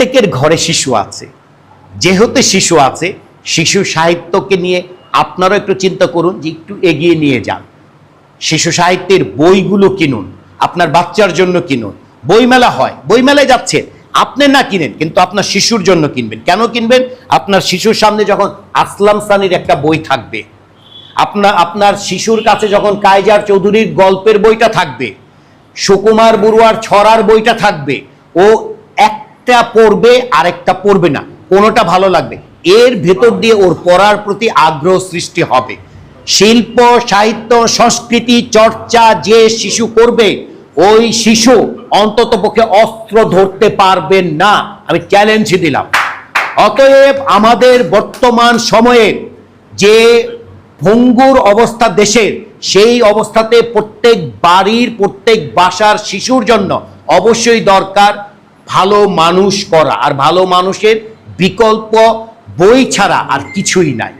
প্রত্যেকের ঘরে শিশু আছে। যেহেতু শিশু আছে, শিশু সাহিত্যকে নিয়ে আপনারাও একটু চিন্তা করুন যে একটু এগিয়ে নিয়ে যান। শিশু সাহিত্যের বইগুলো কিনুন, আপনার বাচ্চার জন্য কিনুন। বইমেলা হয়, বইমেলায় যাচ্ছে। আপনি না কিনেন, কিন্তু আপনার শিশুর জন্য কিনবেন। কেন কিনবেন? আপনার শিশুর সামনে যখন আসলাম সানির একটা বই থাকবে। আপনার আপনার শিশুর কাছে যখন কায়জার চৌধুরীর গল্পের বইটা থাকবে, সুকুমার বড়ুয়ার ছড়ার বইটা থাকবে, ও একটা পড়বে আর একটা পড়বে না। কোনোটা ভালো লাগবে? এর ভেতর দিয়ে ওর পড়ার প্রতি আগ্রহ সৃষ্টি হবে। শিল্প, সাহিত্য, সংস্কৃতি, চর্চা যে শিশু করবে, ওই শিশু অন্তত পক্ষে অস্ত্র ধরতে পারবেন না। আমি চ্যালেঞ্জ দিলাম। অতএব আমাদের বর্তমান সময়ে যে ভঙ্গুর অবস্থা দেশের, সেই অবস্থাতে প্রত্যেক বাড়ির, প্রত্যেক বাসার শিশুর জন্য অবশ্যই দরকার ভালো মানুষ করা। আর ভালো মানুষের বিকল্প বই ছাড়া আর কিছুই নাই।